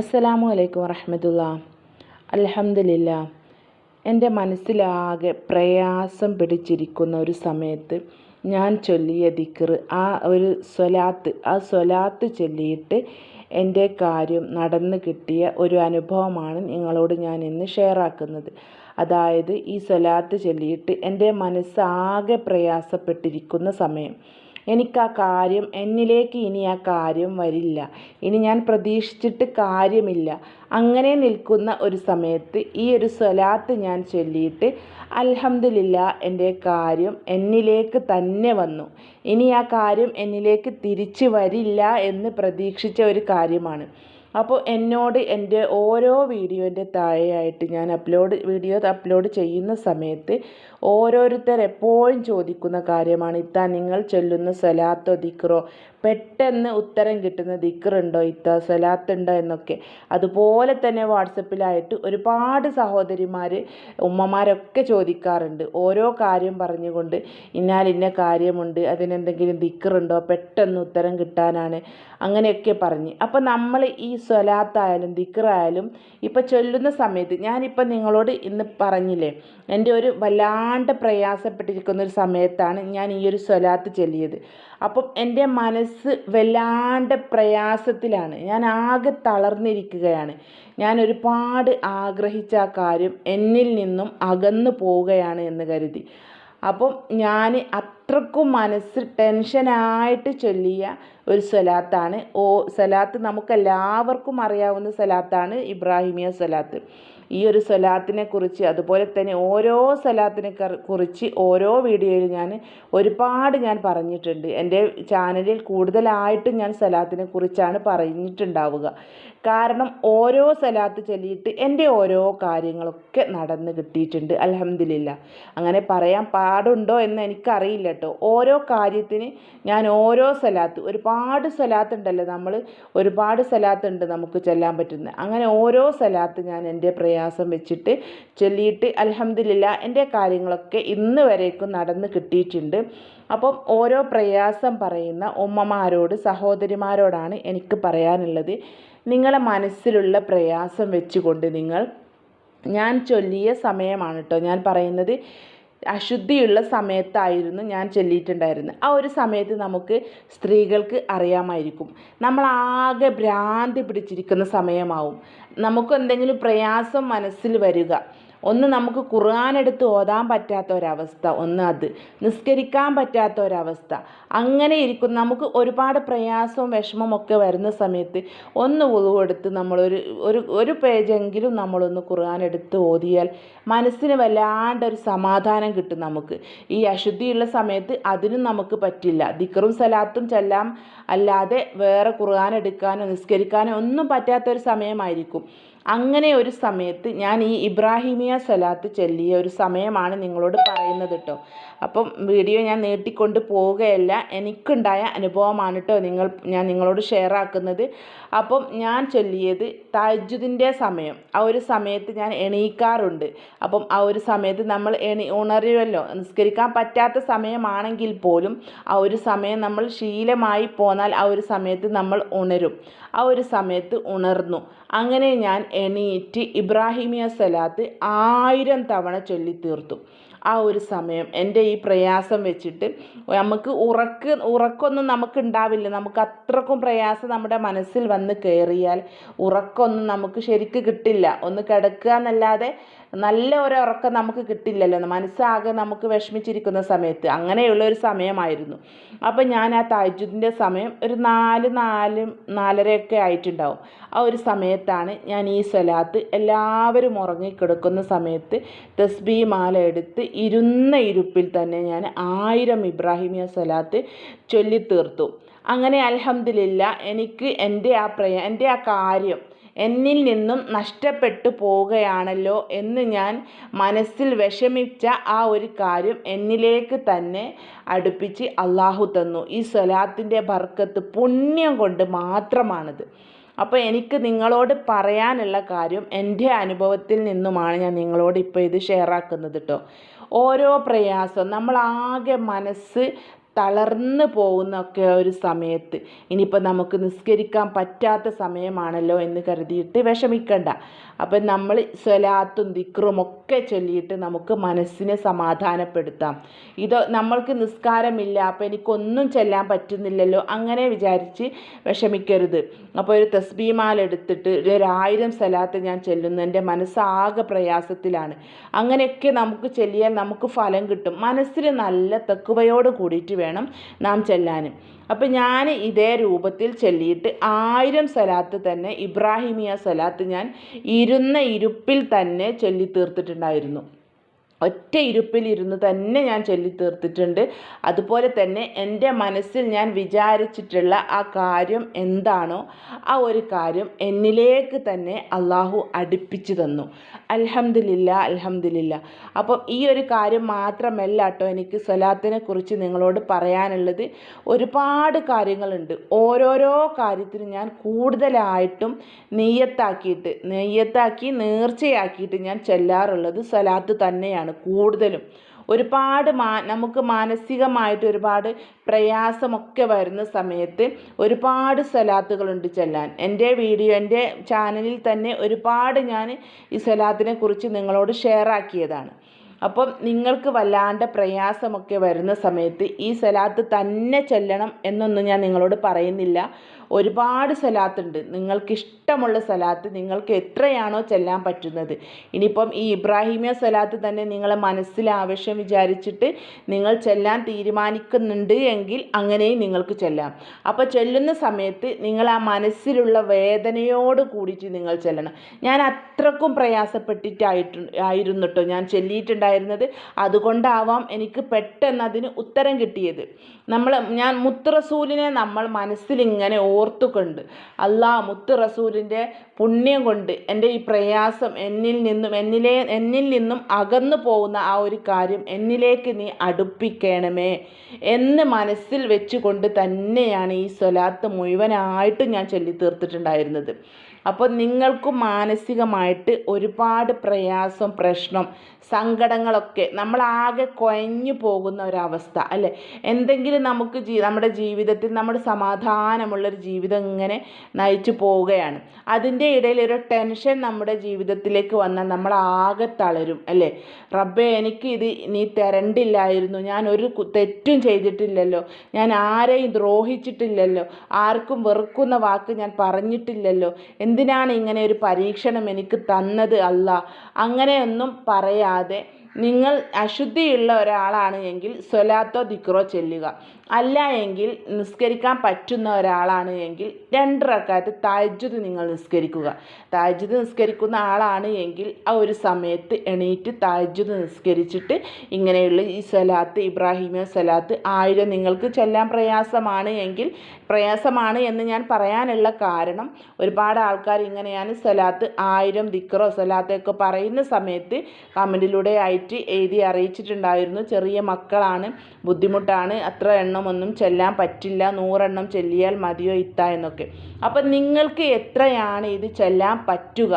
അസ്സലാമു അലൈക്കും വറഹമത്തുള്ള. അലഹമില്ല എന്റെ മനസ്സിലാകെ പ്രയാസം പിടിച്ചിരിക്കുന്ന ഒരു സമയത്ത് ഞാൻ ചൊല്ലിയ ദിക്ർ ആ ഒരു സ്വലാത്ത് ആ സ്വലാത്ത് ചൊല്ലിയിട്ട് എന്റെ കാര്യം നടന്നു കിട്ടിയ ഒരു അനുഭവമാണ് നിങ്ങളോട് ഞാൻ ഇന്ന് ഷെയർ ആക്കുന്നത്. അതായത് ഈ സ്വലാത്ത് ചൊല്ലിയിട്ട് എന്റെ മനസ്സാകെ പ്രയാസപ്പെട്ടിരിക്കുന്ന സമയം. എനിക്ക് കാര്യം എന്നിലേക്ക് ഇനി ആ കാര്യം വരില്ല. ഇനി ഞാൻ പ്രതീക്ഷിച്ചിട്ട് കാര്യമില്ല. അങ്ങനെ നിൽക്കുന്ന ഒരു സമയത്ത് ഈ ഒരു സ്വലാത്ത് ഞാൻ ചൊല്ലിയിട്ട് അൽഹംദുലില്ല എന്റെ കാര്യം എന്നിലേക്ക് തന്നെ വന്നു. ഇനി ആ കാര്യം എന്നിലേക്ക് തിരിച്ചു വരില്ല എന്ന് പ്രതീക്ഷിച്ച ഒരു കാര്യമാണ്. അപ്പോൾ എന്നോട് എന്റെ ഓരോ വീഡിയോന്റെ താഴെയായിട്ട് ഞാൻ അപ്ലോഡ് വീഡിയോ അപ്ലോഡ് ചെയ്യുന്ന സമയത്ത് ഓരോരുത്തർ എപ്പോഴും ചോദിക്കുന്ന കാര്യമാണ് ഇത്ത നിങ്ങൾ ചൊല്ലുന്ന സലാത്തോ ദിക്റോ? പെട്ടെന്ന് ഉത്തരം കിട്ടുന്ന ദിക്റുണ്ടോ ഇത്ത? സ്വലാത്തുണ്ടോ എന്നൊക്കെ. അതുപോലെ തന്നെ വാട്സപ്പിലായിട്ട് ഒരുപാട് സഹോദരിമാർ ഉമ്മമാരൊക്കെ ചോദിക്കാറുണ്ട്. ഓരോ കാര്യം പറഞ്ഞുകൊണ്ട് ഇന്നാൽ ഇന്ന കാര്യമുണ്ട് അതിനെന്തെങ്കിലും ദിക്റുണ്ടോ? പെട്ടെന്ന് ഉത്തരം കിട്ടാനാണ്. അങ്ങനെയൊക്കെ പറഞ്ഞ്. അപ്പോൾ നമ്മൾ ഈ സ്വലാത്തായാലും ദിക്റായാലും ഇപ്പോൾ ചൊല്ലുന്ന സമയത്ത് ഞാനിപ്പോൾ നിങ്ങളോട് ഇന്ന് പറഞ്ഞില്ലേ എന്റെ ഒരു വല്ലാണ്ട് പ്രയാസപ്പെട്ടിരിക്കുന്ന ഒരു സമയത്താണ് ഞാൻ ഈ ഒരു സ്വലാത്ത് ചൊല്ലിയത്. അപ്പം എന്റെ മനസ്സ് വല്ലാണ്ട് പ്രയാസത്തിലാണ്. ഞാൻ ആകെ തളർന്നിരിക്കുകയാണ്. ഞാൻ ഒരുപാട് ആഗ്രഹിച്ച ആ കാര്യം എന്നിൽ നിന്നും അകന്നു പോവുകയാണ് എന്ന് കരുതി. അപ്പം ഞാൻ അത്രക്കും മനസ്സ് ടെൻഷനായിട്ട് ചൊല്ലിയ ഒരു സ്വലാത്താണ്. ഓ സ്വലാത്ത് നമുക്കെല്ലാവർക്കും അറിയാവുന്ന സ്വലാത്താണ് ഇബ്രാഹിമിയ സ്വലാത്ത്. ഈ ഒരു സ്വലാത്തിനെ കുറിച്ച് അതുപോലെ തന്നെ ഓരോ സ്വലാത്തിനെ കുറിച്ച് ഓരോ വീഡിയോയിൽ ഞാൻ ഒരുപാട് ഞാൻ പറഞ്ഞിട്ടുണ്ട്. എന്റെ ചാനലിൽ കൂടുതലായിട്ടും ഞാൻ സ്വലാത്തിനെ കുറിച്ചാണ് പറഞ്ഞിട്ടുണ്ടാവുക. കാരണം ഓരോ സ്വലാത്ത് ചൊല്ലിയിട്ട് എന്റെ ഓരോ കാര്യങ്ങളൊക്കെ നടന്ന് കിട്ടിയിട്ടുണ്ട്. അലഹമില്ല അങ്ങനെ പറയാൻ പാടുണ്ടോ എന്ന് എനിക്കറിയില്ല കേട്ടോ. ഓരോ കാര്യത്തിന് ഞാൻ ഓരോ സ്വലാത്ത് ഒരുപാട് സ്വലാത്ത് ഉണ്ടല്ലോ നമ്മൾ ഒരുപാട് സ്വലാത്ത് ഉണ്ട് നമുക്ക് ചൊല്ലാൻ പറ്റുന്നത് അങ്ങനെ ഓരോ സ്വലാത്ത് ഞാൻ എന്റെ പ്രയാസം വെച്ചിട്ട് ചൊല്ലിയിട്ട് അലഹമില്ല എന്റെ കാര്യങ്ങളൊക്കെ ഇന്ന് വരേക്കും നടന്ന് കിട്ടിയിട്ടുണ്ട്. അപ്പം ഓരോ പ്രയാസം പറയുന്ന ഉമ്മമാരോട് സഹോദരിമാരോടാണ് എനിക്ക് പറയാനുള്ളത്. നിങ്ങളെ മനസ്സിലുള്ള പ്രയാസം വെച്ചുകൊണ്ട് നിങ്ങൾ ഞാൻ ചൊല്ലിയ സമയമാണ് കേട്ടോ ഞാൻ പറയുന്നത്. അശുദ്ധിയുള്ള സമയത്തായിരുന്നു ഞാൻ ചൊല്ലിയിട്ടുണ്ടായിരുന്നത്. ആ ഒരു സമയത്ത് നമുക്ക് സ്ത്രീകൾക്ക് അറിയാമായിരിക്കും. നമ്മളാകെ ഭ്രാന്തി പിടിച്ചിരിക്കുന്ന സമയമാവും. നമുക്ക് എന്തെങ്കിലും പ്രയാസം മനസ്സിൽ വരിക. ഒന്ന് നമുക്ക് ഖുർആൻ എടുത്ത് ഓതാൻ പറ്റാത്ത ഒരവസ്ഥ ഒന്ന് അത്. നിസ്കരിക്കാൻ പറ്റാത്ത ഒരവസ്ഥ അങ്ങനെ ഇരിക്കും. നമുക്ക് ഒരുപാട് പ്രയാസവും വിഷമവും ഒക്കെ വരുന്ന സമയത്ത് ഒന്ന് ഉളുവെടുത്ത് നമ്മളൊരു ഒരു ഒരു പേജെങ്കിലും നമ്മളൊന്ന് ഖുർആൻ എടുത്ത് ഓതിയാൽ മനസ്സിന് വല്ലാണ്ടൊരു സമാധാനം കിട്ടും നമുക്ക്. ഈ അശുദ്ധിയുള്ള സമയത്ത് അതിനും നമുക്ക് പറ്റില്ല. ദിക്കറും സലാത്തും ചെല്ലാം അല്ലാതെ വേറെ ഖുർആൻ എടുക്കാനോ നിസ്കരിക്കാനോ ഒന്നും പറ്റാത്തൊരു സമയമായിരിക്കും. അങ്ങനെ ഒരു സമയത്ത് ഞാൻ ഈ ഇബ്രാഹിമിയ സലാത്ത് ചെല്ലിയ ഒരു സമയമാണ് നിങ്ങളോട് പറയുന്നത് കേട്ടോ അപ്പം വീഡിയോ ഞാൻ നീട്ടിക്കൊണ്ട് പോവുകയല്ല എനിക്കുണ്ടായ അനുഭവമാണ് കേട്ടോ നിങ്ങൾ ഞാൻ നിങ്ങളോട് ഷെയർ ആക്കുന്നത്. അപ്പം ഞാൻ ചൊല്ലിയത് താജുദിന്റെ സമയം. ആ ഒരു സമയത്ത് ഞാൻ എണീക്കാറുണ്ട്. അപ്പം ആ ഒരു സമയത്ത് നമ്മൾ എണി ഉണരുമല്ലോ നിസ്കരിക്കാൻ പറ്റാത്ത സമയമാണെങ്കിൽ പോലും ആ ഒരു സമയം നമ്മൾ ശീലമായി പോന്നാൽ ആ ഒരു സമയത്ത് നമ്മൾ ഉണരും. ആ ഒരു സമയത്ത് ഉണർന്നു. അങ്ങനെ ഞാൻ എണീറ്റ് ഇബ്രാഹിമിയ സലാത്ത് ആയിരം തവണ ചൊല്ലി തീർത്തു. ആ ഒരു സമയം എന്റെ ഈ പ്രയാസം വെച്ചിട്ട് നമുക്ക് ഉറക്ക് ഉറക്കമൊന്നും നമുക്ക് ഉണ്ടാവില്ല നമുക്ക് അത്രക്കും പ്രയാസം നമ്മുടെ മനസ്സിൽ വന്ന് കയറിയാൽ ഉറക്കമൊന്നും നമുക്ക് ശരിക്ക് കിട്ടില്ല. ഒന്ന് കിടക്കുക എന്നല്ലാതെ നല്ല ഒരു ഉറക്കം നമുക്ക് കിട്ടില്ലല്ലോ. മനസ്സാകെ നമുക്ക് വിഷമിച്ചിരിക്കുന്ന സമയത്ത്. അങ്ങനെയുള്ള ഒരു സമയമായിരുന്നു. അപ്പം ഞാൻ ആ തായ്ജുദിന്റെ സമയം ഒരു നാല് നാല് നാലരയൊക്കെ ആയിട്ടുണ്ടാവും. ആ ഒരു സമയത്താണ് ഞാൻ ഈ സ്വലാത്ത് എല്ലാവരും ഉറങ്ങിക്കിടക്കുന്ന സമയത്ത് തസ്ബി മാല എടുത്ത് ഇരുന്ന ഇരുപ്പിൽ തന്നെ ഞാൻ ആയിരം ഇബ്രാഹിമിയ സ്വലാത്ത് ചൊല്ലിത്തീർത്തു. അങ്ങനെ അലഹമില്ല എനിക്ക് എന്റെ ആ പ്രയ എന്റെ ആ കാര്യം എന്നിൽ നിന്നും നഷ്ടപ്പെട്ടു പോവുകയാണല്ലോ എന്ന് ഞാൻ മനസ്സിൽ വിഷമിച്ച ആ ഒരു കാര്യം എന്നിലേക്ക് തന്നെ അടുപ്പിച്ച് അള്ളാഹു തന്നു. ഈ സ്വലാത്തിന്റെ ബർക്കത്ത് പുണ്യം കൊണ്ട് മാത്രമാണിത്. അപ്പോൾ എനിക്ക് നിങ്ങളോട് പറയാനുള്ള കാര്യം എന്റെ അനുഭവത്തിൽ നിന്നുമാണ് ഞാൻ നിങ്ങളോട് ഇപ്പോൾ ഇത് ഷെയർ ആക്കുന്നത് കേട്ടോ ഓരോ പ്രയാസം നമ്മളാകെ മനസ്സ് തളർന്നു പോകുന്നൊക്കെ ഒരു സമയത്ത്. ഇനിയിപ്പോൾ നമുക്ക് നിസ്കരിക്കാൻ പറ്റാത്ത സമയമാണല്ലോ എന്ന് കരുതിയിട്ട് വിഷമിക്കണ്ട. അപ്പം നമ്മൾ സ്വലാത്തും ദിക്റും ഒക്കെ ചൊല്ലിയിട്ട് നമുക്ക് മനസ്സിനെ സമാധാനപ്പെടുത്താം. ഇത് നമ്മൾക്ക് നിസ്കാരമില്ല അപ്പോൾ എനിക്കൊന്നും ചെല്ലാൻ പറ്റുന്നില്ലല്ലോ അങ്ങനെ വിചാരിച്ച് വിഷമിക്കരുത്. അപ്പോൾ ഒരു തസ്ബീമാല എടുത്തിട്ട് ഒരു ആയിരം സ്വലാത്ത് ഞാൻ ചെല്ലുന്നു എന്റെ മനസ്സാകെ പ്രയാസത്തിലാണ്. അങ്ങനെയൊക്കെ നമുക്ക് ചെല്ലിയാൽ നമുക്ക് ഫലം കിട്ടും. മനസ്സിന് നല്ല തെക്കുവയോട് കൂടിയിട്ട് വേണം നാം ചെല്ലാനും. അപ്പം ഞാൻ ഇതേ രൂപത്തിൽ ചൊല്ലിയിട്ട് ആയിരം സ്ഥലത്ത് തന്നെ ഇബ്രാഹിമിയ സ്ഥലത്ത് ഞാൻ ഇരുന്ന ഇരുപ്പിൽ തന്നെ ചൊല്ലി തീർത്തിട്ടുണ്ടായിരുന്നു ഒറ്റ ഇരുപ്പിലിരുന്ന് തന്നെ ഞാൻ ചൊല്ലി തീർത്തിട്ടുണ്ട്. അതുപോലെ തന്നെ എന്റെ മനസ്സിൽ ഞാൻ വിചാരിച്ചിട്ടുള്ള ആ കാര്യം എന്താണോ ആ ഒരു കാര്യം എന്നിലേക്ക് തന്നെ അള്ളാഹു അടുപ്പിച്ചു തന്നു. അൽഹംദുലില്ല അൽഹംദുലില്ല. അപ്പം ഈ ഒരു കാര്യം മാത്രമല്ല കേട്ടോ എനിക്ക് സ്വലാത്തിനെ കുറിച്ച് നിങ്ങളോട് പറയാനുള്ളത്. ഒരുപാട് കാര്യങ്ങളുണ്ട്. ഓരോരോ കാര്യത്തിനും ഞാൻ കൂടുതലായിട്ടും നെയ്യത്താക്കിയിട്ട് നെയ്യത്താക്കി നേർച്ചയാക്കിയിട്ട് ഞാൻ ചെല്ലാറുള്ളത് സലാത്ത് തന്നെയാണ്. കൂടുതലും. ഒരുപാട് മാ നമുക്ക് മാനസികമായിട്ട് ഒരുപാട് പ്രയാസമൊക്കെ വരുന്ന സമയത്ത് ഒരുപാട് സലാത്തുകളുണ്ട് ചെല്ലാൻ. എന്റെ വീഡിയോ എന്റെ ചാനലിൽ തന്നെ ഒരുപാട് ഞാൻ ഈ സലാത്തിനെ കുറിച്ച് നിങ്ങളോട് ഷെയർ ആക്കിയതാണ്. അപ്പം നിങ്ങൾക്ക് വല്ലാണ്ട് പ്രയാസമൊക്കെ വരുന്ന സമയത്ത് ഈ സലാത്ത് തന്നെ ചെല്ലണം എന്നൊന്നും ഞാൻ നിങ്ങളോട് പറയുന്നില്ല. ഒരുപാട് സലാത്തുണ്ട്. നിങ്ങൾക്ക് ഇഷ്ടമുള്ള സലാത്ത് നിങ്ങൾക്ക് എത്രയാണോ ചെല്ലാൻ പറ്റുന്നത്. ഇനിയിപ്പം ഈ ഇബ്രാഹിമിയ സലാത്ത് തന്നെ നിങ്ങളെ മനസ്സിൽ ആവശ്യം വിചാരിച്ചിട്ട് നിങ്ങൾ ചെല്ലാൻ തീരുമാനിക്കുന്നുണ്ട് എങ്കിൽ അങ്ങനെയും നിങ്ങൾക്ക് ചെല്ലാം. അപ്പോൾ ചെല്ലുന്ന സമയത്ത് നിങ്ങൾ ആ മനസ്സിലുള്ള വേദനയോട് കൂടിയിട്ട് നിങ്ങൾ ചെല്ലണം. ഞാൻ അത്രക്കും പ്രയാസപ്പെട്ടിട്ടായിട്ട് ആയിരുന്നു കേട്ടോ ഞാൻ ചെല്ലിയിട്ടുണ്ടായിരുന്നത്. അതുകൊണ്ടാവാം എനിക്ക് പെട്ടെന്ന് അതിന് ഉത്തരം കിട്ടിയത്. നമ്മൾ ഞാൻ മുത്തറസൂലിനെ നമ്മൾ മനസ്സിലിങ്ങനെ ഓർത്തുകൊണ്ട് അള്ളാ മുത്ത് റസൂലിന്റെ പുണ്യം കൊണ്ട് എന്റെ ഈ പ്രയാസം എന്നിൽ നിന്നും എന്നിലെ എന്നിൽ നിന്നും അകന്നു പോകുന്ന ആ ഒരു കാര്യം എന്നിലേക്ക് നീ അടുപ്പിക്കണമേ എന്ന് മനസ്സിൽ വെച്ചുകൊണ്ട് തന്നെയാണ് ഈ സ്വലാത്ത് മുഴുവനായിട്ടും ഞാൻ ചൊല്ലി തീർത്തിട്ടുണ്ടായിരുന്നത് അപ്പോൾ നിങ്ങൾക്ക് മാനസികമായിട്ട് ഒരുപാട് പ്രയാസം പ്രശ്നം സങ്കടങ്ങളൊക്കെ നമ്മളാകെ കുഴഞ്ഞു പോകുന്ന ഒരവസ്ഥ അല്ലേ? എന്തെങ്കിലും നമുക്ക് ജീ നമ്മുടെ ജീവിതത്തിൽ നമ്മുടെ സമാധാനമുള്ളൊരു ജീവിതം ഇങ്ങനെ നയിച്ചു പോവുകയാണ്. അതിന്റെ ഇടയിൽ ഒരു ടെൻഷൻ നമ്മുടെ ജീവിതത്തിലേക്ക് വന്നാൽ നമ്മൾ ആകെ തളരും അല്ലേ? റബ്ബെ എനിക്ക് ഇത് നീ തരണ്ടില്ലായിരുന്നു. ഞാൻ ഒരു തെറ്റും ചെയ്തിട്ടില്ലല്ലോ. ഞാൻ ആരെയും ദ്രോഹിച്ചിട്ടില്ലല്ലോ. ആർക്കും വെറുക്കുന്ന വാക്ക് ഞാൻ പറഞ്ഞിട്ടില്ലല്ലോ. എന്തിനാണ് ഇങ്ങനെ ഒരു പരീക്ഷണം എനിക്ക് തന്നത് അല്ല? അങ്ങനെയൊന്നും പറയാതെ നിങ്ങൾ അശുദ്ധിയുള്ള ഒരാളാണ് എങ്കിൽ സ്വലാത്തോ ദിക്റോ ചെല്ലുക. അല്ല എങ്കിൽ നിസ്കരിക്കാൻ പറ്റുന്ന ഒരാളാണ് എങ്കിൽ രണ്ട് റക്കാത്ത് താജ്ജുദ് നിങ്ങൾ നിസ്കരിക്കുക. താജ്ജുദ് നിസ്കരിക്കുന്ന ആളാണ് എങ്കിൽ ആ ഒരു സമയത്ത് എണീറ്റ് താജ്ജുദ് നിസ്കരിച്ചിട്ട് ഇങ്ങനെയുള്ള ഈ സലാത്ത് ഇബ്രാഹിമിയ സലാത്ത് ആയിരം നിങ്ങൾക്ക് ചെല്ലാൻ പ്രയാസമാണ് എങ്കിൽ പ്രയാസമാണ് എന്ന് ഞാൻ പറയാനുള്ള കാരണം ഒരുപാട് ആൾക്കാർ ഇങ്ങനെയാണ് സലാത്ത് ആയിരം ദിക്കറോ സലാത്തൊക്കെ പറയുന്ന സമയത്ത് കമന്റിലൂടെ ആയിട്ട് എഴുതി അറിയിച്ചിട്ടുണ്ടായിരുന്നു. ചെറിയ മക്കളാണ് ബുദ്ധിമുട്ടാണ് അത്ര എണ്ണമൊന്നും ചെല്ലാൻ പറ്റില്ല നൂറെണ്ണം ചെല്ലിയാൽ മതിയോ ഇത്ത എന്നൊക്കെ. അപ്പം നിങ്ങൾക്ക് എത്രയാണ് ഇത് ചെല്ലാൻ പറ്റുക?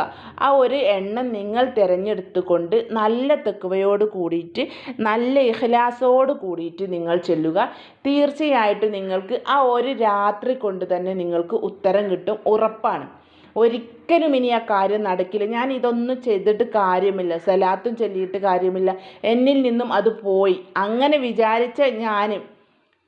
ആ ഒരു എണ്ണം നിങ്ങൾ തിരഞ്ഞെടുത്തുകൊണ്ട് നല്ല തെക്കുവയോട് കൂടിയിട്ട് നല്ല ഇഹ്ലാസോട് കൂടിയിട്ട് നിങ്ങൾ ചെല്ലുക. തീർച്ചയായിട്ടും നിങ്ങൾക്ക് ആ ഒരു രാത്രി കൊണ്ട് തന്നെ നിങ്ങൾക്ക് ഉത്തരം കിട്ടും ഉറപ്പാണ്. ഒരിക്കലും ഇനി ആ കാര്യം നടക്കില്ല. ഞാൻ ഇതൊന്നും ചെയ്തിട്ട് കാര്യമില്ല സലാത്തും ചൊല്ലിയിട്ട് കാര്യമില്ല. എന്നിൽ നിന്നും അത് പോയി. അങ്ങനെ വിചാരിച്ച ഞാനും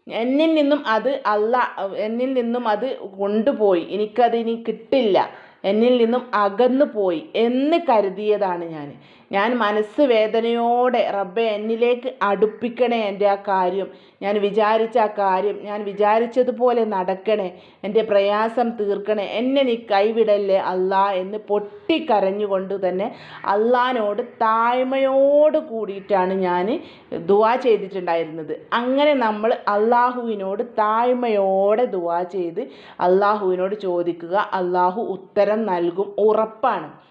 എന്നിൽ നിന്നും അത് അല്ല എന്നിൽ നിന്നും അത് കൊണ്ടുപോയി. എനിക്കതിനി കിട്ടില്ല. എന്നിൽ നിന്നും അകന്നു പോയി എന്ന് കരുതിയതാണ് ഞാൻ. ഞാൻ മനസ്സ് വേദനയോടെ റബ്ബെ എന്നിലേക്ക് അടുപ്പിക്കണേ എന്റെ ആ കാര്യം. ഞാൻ വിചാരിച്ച ആ കാര്യം ഞാൻ വിചാരിച്ചതുപോലെ നടക്കണേ. എന്റെ പ്രയാസം തീർക്കണേ. എന്നെ നീ കൈവിടല്ലേ അല്ലാ എന്ന് പൊട്ടിക്കരഞ്ഞുകൊണ്ട് തന്നെ അള്ളാനോട് താഴ്മയോട് കൂടിയിട്ടാണ് ഞാൻ ദുവാ ചെയ്തിട്ടുണ്ടായിരുന്നത്. അങ്ങനെ നമ്മൾ അള്ളാഹുവിനോട് താഴ്മയോടെ ദുവാ ചെയ്ത് അള്ളാഹുവിനോട് ചോദിക്കുക. അള്ളാഹു ഉത്തരം നൽകും. ഉറപ്പാണ്.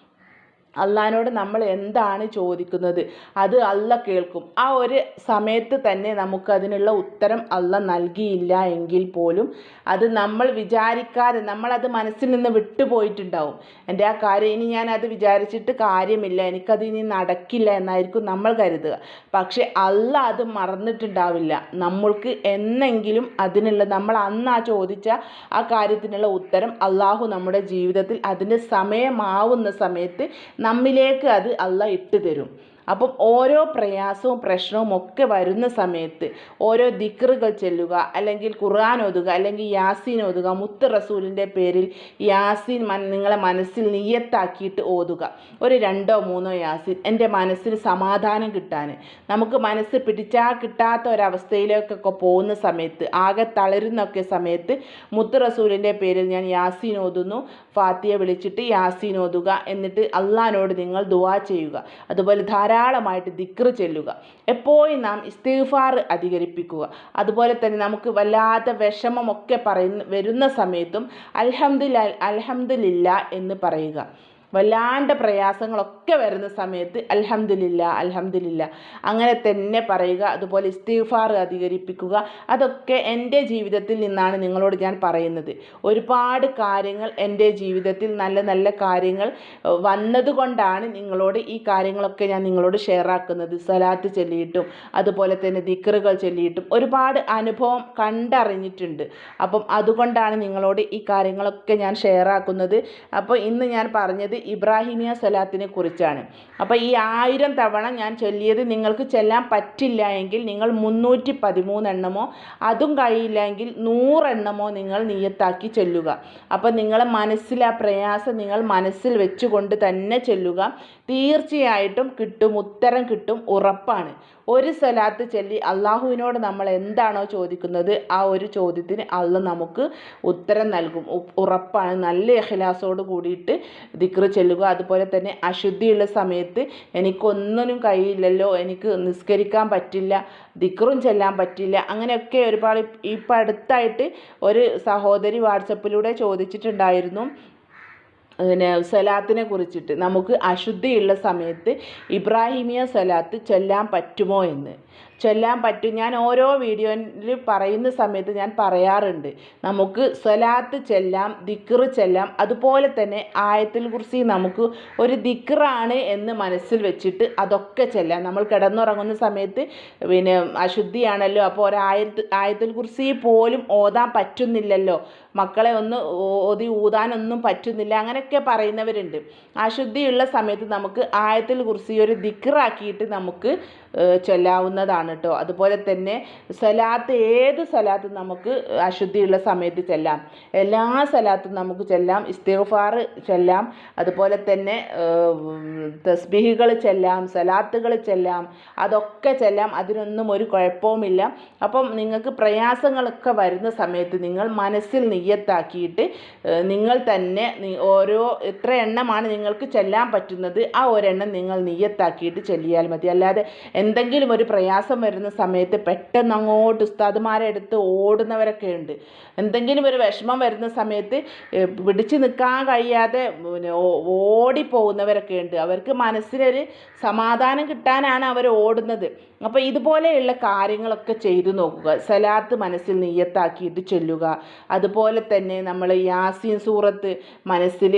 അള്ളഹാനോട് നമ്മൾ എന്താണ് ചോദിക്കുന്നത്? അത് അള്ള കേൾക്കും. ആ ഒരു സമയത്ത് തന്നെ നമുക്കതിനുള്ള ഉത്തരം അള്ള നൽകിയില്ല എങ്കിൽ പോലും അത് നമ്മൾ വിചാരിക്കാതെ നമ്മളത് മനസ്സിൽ നിന്ന് വിട്ടുപോയിട്ടുണ്ടാവും എന്റെ ആ കാര്യം ഇനി ഞാൻ അത് വിചാരിച്ചിട്ട് കാര്യമില്ല. എനിക്കത് ഇനി നടക്കില്ല എന്നായിരിക്കും നമ്മൾ കരുതുക. പക്ഷെ അള്ള അത് മറന്നിട്ടുണ്ടാവില്ല. നമ്മൾക്ക് എന്നെങ്കിലും അതിനുള്ള നമ്മൾ അന്ന് ആ ചോദിച്ച ആ കാര്യത്തിനുള്ള ഉത്തരം അള്ളാഹു നമ്മുടെ ജീവിതത്തിൽ അതിന്റെ സമയമാവുന്ന സമയത്ത് നമ്മിലേക്ക് അത് അല്ല ഇട്ട് തരും അപ്പം ഓരോ പ്രയാസവും പ്രശ്നവും ഒക്കെ വരുന്ന സമയത്ത് ഓരോ ദിക്റുകൾ ചെല്ലുക അല്ലെങ്കിൽ ഖുർആൻ ഓതുക അല്ലെങ്കിൽ യാസീൻ ഓതുക മുത്ത് റസൂലിന്റെ പേരിൽ യാസീൻ നിങ്ങളെ മനസ്സിൽ നിയ്യത്താക്കിയിട്ട് ഓതുക. ഒരു രണ്ടോ മൂന്നോ യാസീൻ എന്റെ മനസ്സിന് സമാധാനം കിട്ടാൻ. നമുക്ക് മനസ്സ് പിടിച്ചാൽ കിട്ടാത്ത ഒരവസ്ഥയിലേക്കൊക്കെ പോകുന്ന സമയത്ത് ആകെ തളരുന്നൊക്കെ സമയത്ത് മുത്ത് റസൂലിന്റെ പേരിൽ ഞാൻ യാസീൻ ഓതുന്നു. ഫാത്തിയെ വിളിച്ചിട്ട് യാസീൻ ഓതുക. എന്നിട്ട് അള്ളഹാനോട് നിങ്ങൾ ദുവാ ചെയ്യുക. അതുപോലെ ധാരാളമായിട്ട് ദിക്ർ ചെല്ലുക. എപ്പോഴും നാം ഇസ്തിഗ്ഫാർ അധികരിപ്പിക്കുക. അതുപോലെ തന്നെ നമുക്ക് വല്ലാത്ത വിഷമമൊക്കെ പറയുന്ന വരുന്ന സമയത്തും അൽഹംദുലില്ല അൽഹംദുലില്ല എന്ന് പറയുക. വല്ലാണ്ട് പ്രയാസങ്ങളൊക്കെ വരുന്ന സമയത്ത് അൽഹംദുലില്ല അൽഹംദുലില്ല. അങ്ങനെ തന്നെ പറയുക അതുപോലെ ഇസ്തീഫാർ അധികരിപ്പിക്കുക. അതൊക്കെ എന്റെ ജീവിതത്തിൽ നിന്നാണ് നിങ്ങളോട് ഞാൻ പറയുന്നത്. ഒരുപാട് കാര്യങ്ങൾ എന്റെ ജീവിതത്തിൽ നല്ല നല്ല കാര്യങ്ങൾ വന്നതുകൊണ്ടാണ് നിങ്ങളോട് ഈ കാര്യങ്ങളൊക്കെ ഞാൻ നിങ്ങളോട് ഷെയർ ആക്കുന്നത്. സലാത്ത് ചൊല്ലിയിട്ടും അതുപോലെ തന്നെ ദിക്കറുകൾ ചൊല്ലിയിട്ടും ഒരുപാട് അനുഭവം കണ്ടറിഞ്ഞിട്ടുണ്ട്. അപ്പം അതുകൊണ്ടാണ് നിങ്ങളോട് ഈ കാര്യങ്ങളൊക്കെ ഞാൻ ഷെയർ ആക്കുന്നത്. അപ്പോൾ ഇന്ന് ഞാൻ പറഞ്ഞത് ഇബ്രാഹിമിയ സ്വലാത്തിനെ കുറിച്ചാണ്. അപ്പോൾ ഈ ആയിരം തവണ ഞാൻ ചൊല്ലിയത് നിങ്ങൾക്ക് ചെല്ലാൻ പറ്റില്ല എങ്കിൽ നിങ്ങൾ മുന്നൂറ്റി പതിമൂന്നെണ്ണമോ അതും കഴിയില്ല എങ്കിൽ നൂറെണ്ണമോ നിങ്ങൾ നിയത്താക്കി ചൊല്ലുക. അപ്പോൾ നിങ്ങളെ മനസ്സിൽ ആ പ്രയാസം നിങ്ങൾ മനസ്സിൽ വെച്ചുകൊണ്ട് തന്നെ ചൊല്ലുക. തീർച്ചയായിട്ടും കിട്ടും ഉത്തരം കിട്ടും ഉറപ്പാണ്. ഒരു സ്വലാത്ത് ചൊല്ലി അള്ളാഹുവിനോട് നമ്മൾ എന്താണോ ചോദിക്കുന്നത് ആ ഒരു ചോദ്യത്തിന് അള്ള നമുക്ക് ഉത്തരം നൽകും. ഉറപ്പാണ്. നല്ല എഹ്ലാസോട് കൂടിയിട്ട് ദിക്റ് ചെല്ലുക. അതുപോലെ തന്നെ അശുദ്ധിയുള്ള സമയത്ത് എനിക്കൊന്നിനും കഴിയില്ലല്ലോ എനിക്ക് നിസ്കരിക്കാൻ പറ്റില്ല ദിക്റും ചെല്ലാൻ പറ്റില്ല അങ്ങനെയൊക്കെ ഒരുപാട് ഇപ്പം അടുത്തായിട്ട് ഒരു സഹോദരി വാട്സപ്പിലൂടെ ചോദിച്ചിട്ടുണ്ടായിരുന്നു. പിന്നെ സലാത്തിനെ കുറിച്ചിട്ട് നമുക്ക് അശുദ്ധിയുള്ള സമയത്ത് ഇബ്രാഹിമിയ സലാത്ത് ചൊല്ലാൻ പറ്റുമോ എന്ന്. ചൊല്ലാൻ പറ്റും. ഞാൻ ഓരോ വീഡിയോയിൽ പറയുന്ന സമയത്ത് ഞാൻ പറയാറുണ്ട്. നമുക്ക് സ്വലാത്ത് ചെല്ലാം ദിക്കറ് ചെല്ലാം അതുപോലെ തന്നെ ആയത്തിൽ കുറിച്ച് നമുക്ക് ഒരു ദിക്കറാണ് എന്ന് മനസ്സിൽ വെച്ചിട്ട് അതൊക്കെ ചെല്ലാം. നമ്മൾ കിടന്നുറങ്ങുന്ന സമയത്ത് പിന്നെ അശുദ്ധിയാണല്ലോ. അപ്പോൾ ഒരായത്ത് ആയത്തിൽ കുറിച്ച് പോലും ഓതാൻ പറ്റുന്നില്ലല്ലോ. മക്കളെ ഒന്ന് ഓതി ഊതാനൊന്നും പറ്റുന്നില്ല. അങ്ങനെയൊക്കെ പറയുന്നവരുണ്ട്. അശുദ്ധിയുള്ള സമയത്ത് നമുക്ക് ആയത്തിൽ കുറിച്ച് ഒരു ദിക്റാക്കിയിട്ട് നമുക്ക് ചൊല്ലാവുന്നതാണ് കേട്ടോ അതുപോലെ തന്നെ സലാത്ത് ഏത് സലാത്ത് നമുക്ക് അശുദ്ധിയുള്ള സമയത്ത് ചെല്ലാം. എല്ലാ സലാത്തും നമുക്ക് ചെല്ലാം. ഇസ്തിഗ്ഫാർ ചെല്ലാം. അതുപോലെ തന്നെ തസ്ബീഹുകൾ ചെല്ലാം. സലാത്തുകൾ ചെല്ലാം. അതൊക്കെ ചെല്ലാം. അതിനൊന്നും ഒരു കുഴപ്പവുമില്ല. അപ്പം നിങ്ങൾക്ക് പ്രയാസങ്ങളൊക്കെ വരുന്ന സമയത്ത് നിങ്ങൾ മനസ്സിൽ നിയ്യത്താക്കിയിട്ട് ഏഹ് നിങ്ങൾ തന്നെ ഓരോ എത്ര എണ്ണമാണ് നിങ്ങൾക്ക് ചെല്ലാൻ പറ്റുന്നത് ആ ഒരെണ്ണം നിങ്ങൾ നെയ്യത്താക്കിയിട്ട് ചെല്ലിയാൽ മതി. അല്ലാതെ എന്തെങ്കിലും ഒരു പ്രയാസം വരുന്ന സമയത്ത് പെട്ടെന്ന് അങ്ങോട്ട് ഉസ്താദുമാരെ എടുത്ത് ഓടുന്നവരൊക്കെ ഉണ്ട്. എന്തെങ്കിലും ഒരു വിഷമം വരുന്ന സമയത്ത് പിടിച്ചു നിൽക്കാൻ കഴിയാതെ പിന്നെ ഓടിപ്പോകുന്നവരൊക്കെ ഉണ്ട്. അവർക്ക് മനസ്സിനൊരു സമാധാനം കിട്ടാനാണ് അവർ ഓടുന്നത്. അപ്പോൾ ഇതുപോലെയുള്ള കാര്യങ്ങളൊക്കെ ചെയ്തു നോക്കുക. സലാത്ത് മനസ്സിൽ നെയ്യത്താക്കിയിട്ട് ചൊല്ലുക. അതുപോലെ തന്നെ നമ്മൾ യാസീൻ സൂറത്ത് മനസ്സിൽ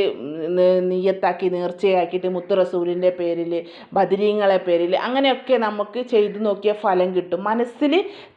നെയ്യത്താക്കി നേർച്ചയാക്കിയിട്ട് മുത്ത് റസൂലിന്റെ പേരിൽ ബദരീങ്ങളെ പേരിൽ അങ്ങനെയൊക്കെ നമുക്ക് ചെയ്തു നോക്കിയ ഫലം കിട്ടും. മനസ്സിൽ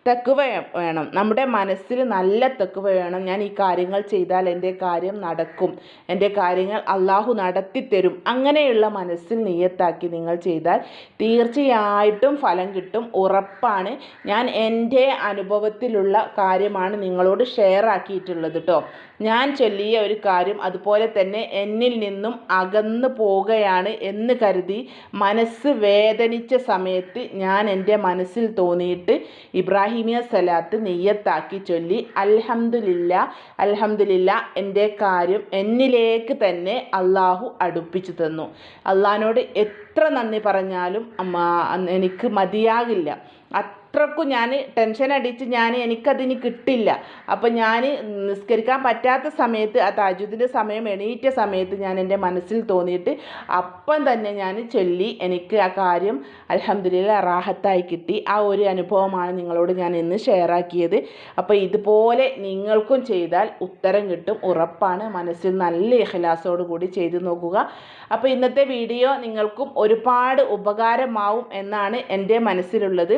തെക്കുവ വേണം. നമ്മുടെ മനസ്സിൽ നല്ല തെക്കുവ വേണം. ഞാൻ ഈ കാര്യങ്ങൾ ചെയ്താൽ എന്റെ കാര്യം നടക്കും. എന്റെ കാര്യങ്ങൾ അള്ളാഹു നടത്തിത്തരും അങ്ങനെയുള്ള മനസ്സിൽ നെയ്യത്താക്കി നിങ്ങൾ ചെയ്താൽ തീർച്ചയായിട്ടും ഫലം കിട്ടും. ഉറപ്പാണ്. ഞാൻ എന്റെ അനുഭവത്തിലുള്ള കാര്യമാണ് നിങ്ങളോട് ഷെയർ ആക്കിയിട്ടുള്ളത് കേട്ടോ ഞാൻ ചൊല്ലിയ ഒരു കാര്യം അതുപോലെ തന്നെ എന്നിൽ നിന്നും അകന്നു പോവുകയാണ് എന്ന് കരുതി മനസ്സ് വേദനിച്ച സമയത്ത് ഞാൻ എന്റെ മനസ്സിൽ തോന്നിയിട്ട് ഇബ്രാഹിമിയ സലാത്ത് നെയ്യത്താക്കി ചൊല്ലി അൽഹംദുലില്ല അൽഹംദുലില്ല എന്റെ കാര്യം എന്നിലേക്ക് തന്നെ അള്ളാഹു അടുപ്പിച്ചു തന്നു. അള്ളാഹിനോട് എത്ര നന്ദി പറഞ്ഞാലും എനിക്ക് മതിയാകില്ല. അത്രക്കും ഞാൻ ടെൻഷൻ അടിച്ച് ഞാൻ എനിക്കതിന് കിട്ടില്ല. അപ്പം ഞാൻ നിസ്കരിക്കാൻ പറ്റാത്ത സമയത്ത് ആ താജുദിന്റെ സമയം എണീറ്റ സമയത്ത് ഞാൻ എന്റെ മനസ്സിൽ തോന്നിയിട്ട് അപ്പം തന്നെ ഞാൻ ചൊല്ലി എനിക്ക് ആ കാര്യം അലഹമ്മദില്ല റാഹത്തായി കിട്ടി. ആ ഒരു അനുഭവമാണ് നിങ്ങളോട് ഞാൻ ഇന്ന് ഷെയർ ആക്കിയത്. അപ്പോൾ ഇതുപോലെ നിങ്ങൾക്കും ചെയ്താൽ ഉത്തരം കിട്ടും ഉറപ്പാണ്. മനസ്സിൽ നല്ല ഇഖലാസോട് കൂടി ചെയ്തു നോക്കുക. അപ്പോൾ ഇന്നത്തെ വീഡിയോ നിങ്ങൾക്കും ഒരുപാട് ഉപകാരമാവും എന്നാണ് എന്റെ മനസ്സിലുള്ളത്.